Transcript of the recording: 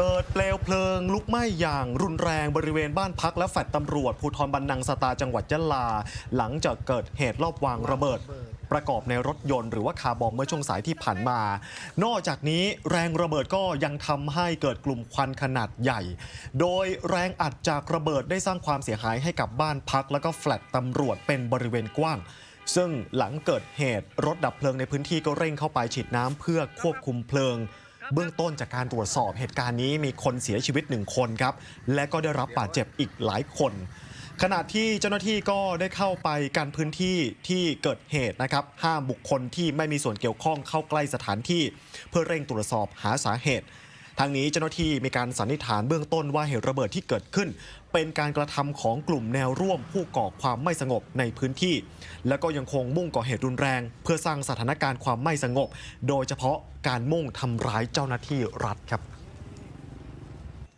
เกิดเปลวเพลิงลุกไหม้อย่างรุนแรงบริเวณบ้านพักและแฟลตตำรวจภูธรบันนังสตาจังหวัดยะลา หลังจากเกิดเหตุรอบวางระเบิด ประกอบในรถยนต์หรือว่าคาร์บอมเมื่อช่วงสายที่ผ่านมา นอกจากนี้แรงระเบิดก็ยังทำให้เกิดกลุ่มควันขนาดใหญ่ โดยแรงอัดจากระเบิดได้สร้างความเสียหายให้กับบ้านพัก แล้วก็แฟลตตำรวจเป็นบริเวณกว้างซึ่งหลังเกิดเหตุรถดับเพลิงในพื้นที่ก็เร่งเข้าไปฉีดน้ำเพื่อควบคุมเพลิง เบื้องต้นจากการตรวจสอบเหตุการณ์นี้มีคนเสียชีวิตหนึ่งคนครับ และก็ได้รับบาดเจ็บอีกหลายคนขณะที่เจ้าหน้าที่ก็ได้เข้าไปกันพื้นที่ที่เกิดเหตุนะครับ ห้ามบุคคลที่ไม่มีส่วนเกี่ยวข้องเข้าใกล้สถานที่ เพื่อเร่งตรวจสอบหาสาเหตุ ทางนี้เจ้าหน้าที่มีการสันนิษฐานเบื้องต้นว่าเหตุระเบิดที่เกิดขึ้น เป็นการกระทำของกลุ่มแนวร่วมผู้ก่อความไม่สงบในพื้นที่ และก็ยังคงมุ่งก่อเหตุรุนแรง เพื่อสร้างสถานการณ์ความไม่สงบ โดยเฉพาะการมุ่งทำร้ายเจ้าหน้าที่รัฐครับ